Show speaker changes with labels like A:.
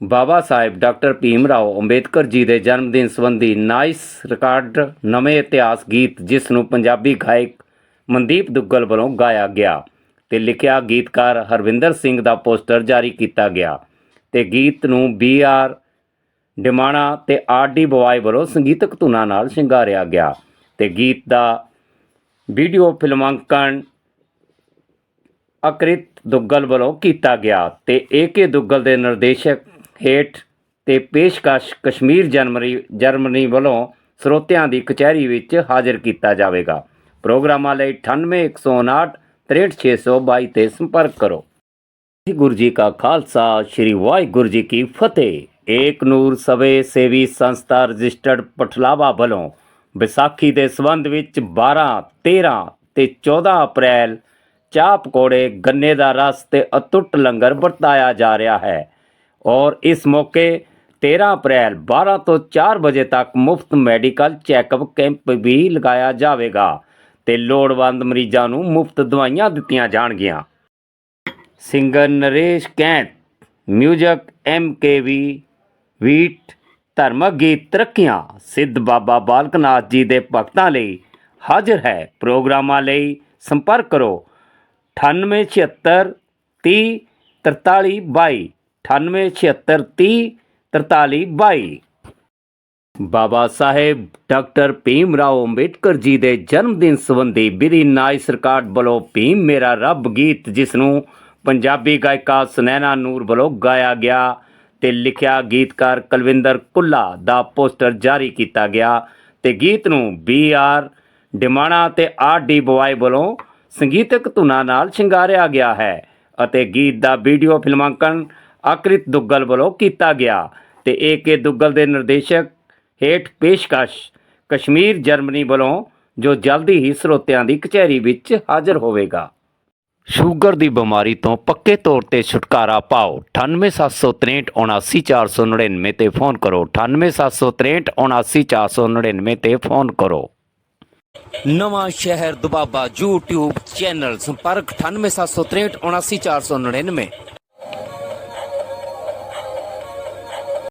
A: ਬਾਬਾ Sahib doctor Bhim Rao Ambedkar ji ਦੇ ਜਨਮ ਦਿਨ ਸੰਬੰਧੀ ਨਾਈਸ ਰਿਕਾਰਡ ਨਵੇਂ ਇਤਿਹਾਸ ਗੀਤ, ਜਿਸ ਨੂੰ ਪੰਜਾਬੀ ਗਾਇਕ ਮਨਦੀਪ ਦੁੱਗਲ ਵੱਲੋਂ ਗਾਇਆ ਗਿਆ ਤੇ ਲਿਖਿਆ ਗੀਤਕਾਰ ਹਰਵਿੰਦਰ ਸਿੰਘ ਦਾ ਪੋਸਟਰ ਜਾਰੀ ਕੀਤਾ ਗਿਆ। ਤੇ ਗੀਤ ਨੂੰ ਬੀ ਆਰ ਡਿਮਾਣਾ ਤੇ ਆਰ ਡੀ ਬਵਾਈ ਵੱਲੋਂ ਸੰਗੀਤਕ ਧੁਨਾਂ ਨਾਲ ਸ਼ਿੰਗਾਰਿਆ ਗਿਆ। ਤੇ ਗੀਤ ਦਾ ਵੀਡੀਓ ਫਿਲਮਾਂਕਣ ਅਕ੍ਰਿਤ ਦੁੱਗਲ ਵੱਲੋਂ ਕੀਤਾ ਗਿਆ ਤੇ ਏਕੇ ਦੁੱਗਲ ਦੇ ਨਿਰਦੇਸ਼ਕ ਹੇਠ ਤੇ ਪੇਸ਼ਕਸ਼ ਕਸ਼ਮੀਰ ਜਰਮਨੀ ਜਰਮਨੀ ਵੱਲੋਂ ਸਰੋਤਿਆਂ ਦੀ ਕਚਹਿਰੀ ਵਿੱਚ ਹਾਜ਼ਰ ਕੀਤਾ ਜਾਵੇਗਾ। ਪ੍ਰੋਗਰਾਮਾਂ ਲਈ 98159 63622 ਤੇ ਸੰਪਰਕ ਕਰੋ। ਗੁਰੂ ਜੀ ਕਾ ਖਾਲਸਾ, ਸ੍ਰੀ ਵਾਹਿਗੁਰੂ ਜੀ ਕੀ ਫਤਿਹ। ਏਕ ਨੂਰ ਸਵੇ ਸੇਵੀ ਸੰਸਥਾ ਰਜਿਸਟਰਡ ਪਠਲਾਵਾ ਵੱਲੋਂ ਵਿਸਾਖੀ ਦੇ ਸੰਬੰਧ ਵਿੱਚ 12 13 ਤੇ 14 ਅਪ੍ਰੈਲ ਚਾਹ ਪਕੌੜੇ ਗੰਨੇ ਦਾ ਰਸ ਤੇ ਅਤੁੱਟ ਲੰਗਰ ਵਰਤਾਇਆ ਜਾ ਰਿਹਾ ਹੈ। ਔਰ ਇਸ ਮੌਕੇ 13 ਅਪ੍ਰੈਲ 12 ਤੋਂ 4 ਵਜੇ ਤੱਕ ਮੁਫਤ ਮੈਡੀਕਲ ਚੈੱਕਅਪ ਕੈਂਪ ਵੀ ਲਗਾਇਆ ਜਾਵੇਗਾ ਤੇ ਲੋੜਵੰਦ ਮਰੀਜ਼ਾਂ ਨੂੰ ਮੁਫਤ ਦਵਾਈਆਂ ਦਿੱਤੀਆਂ ਜਾਣਗੀਆਂ। Singer Naresh Kainth music M ਐਮਕੇਵੀ ਵੀਟ ਧਰਮਕ ਗੀਤ ਤਰੱਕੀਆਂ, ਸਿੱਧ ਬਾਬਾ ਬਾਲਕਨਾਥ ਜੀ ਦੇ ਭਗਤਾਂ ਲਈ ਹਾਜ਼ਰ ਹੈ। ਪ੍ਰੋਗਰਾਮਾਂ ਲਈ ਸੰਪਰਕ ਕਰੋ 9876 30 43 22 9876 30 43 22 ਬਾਬਾ ਸਾਹਿਬ ਡਾਕਟਰ ਭੀਮ ਰਾਓ ਅੰਬੇਡਕਰ ਜੀ ਦੇ ਜਨਮ ਦਿਨ ਸੰਬੰਧੀ ਬਿਰੀ ਨਾਈ ਸਰਕਾਰ ਵੱਲੋਂ ਭੀਮ ਮੇਰਾ ਰੱਬ ਗੀਤ, ਜਿਸ ਨੂੰ ਪੰਜਾਬੀ ਗਾਇਕਾ ਸੁਨੈਨਾ ਨੂਰ ਵੱਲੋਂ ਗਾਇਆ ਗਿਆ ਤੇ ਲਿਖਿਆ ਗੀਤਕਾਰ ਕੁਲਵਿੰਦਰ ਕੁੱਲਾ ਦਾ ਪੋਸਟਰ ਜਾਰੀ ਕੀਤਾ ਗਿਆ ਤੇ ਗੀਤ ਨੂੰ ਬੀ ਆਰ ਡਿਮਾਣਾ ਤੇ ਆਰ ਡੀ ਬਵਾਈ ਵੱਲੋਂ ਸੰਗੀਤਕ ਧੁਨਾਂ ਨਾਲ ਸ਼ਿੰਗਾਰਿਆ ਗਿਆ ਹੈ ਅਤੇ ਗੀਤ ਦਾ ਵੀਡੀਓ ਫਿਲਮਾਂਕਣ ਅਕ੍ਰਿਤ ਦੁੱਗਲ ਵੱਲੋਂ ਕੀਤਾ ਗਿਆ ਤੇ ਏ ਕੇ ਦੁੱਗਲ ਦੇ ਨਿਰਦੇਸ਼ਕ ਹੇਠ ਪੇਸ਼ਕਸ਼ ਕਸ਼ਮੀਰ, ਜਰਮਨੀ ਵੱਲੋਂ ਜੋ ਜਲਦੀ ਹੀ ਸਰੋਤਿਆਂ ਦੀ ਕਚਹਿਰੀ ਵਿੱਚ ਹਾਜ਼ਰ ਹੋਵੇਗਾ। ਸ਼ੂਗਰ ਦੀ ਬਿਮਾਰੀ ਤੋਂ ਪੱਕੇ ਤੌਰ ਤੇ ਛੁਟਕਾਰਾ ਪਾਓ। 9876379499 ਤੇ ਫੋਨ ਕਰੋ। 9876379499 ਤੇ ਫੋਨ ਕਰੋ। ਨਵਾਂ ਸ਼ਹਿਰ ਦੁਬਾਬਾ YouTube ਚੈਨਲ ਸੰਪਰਕ। 9876379499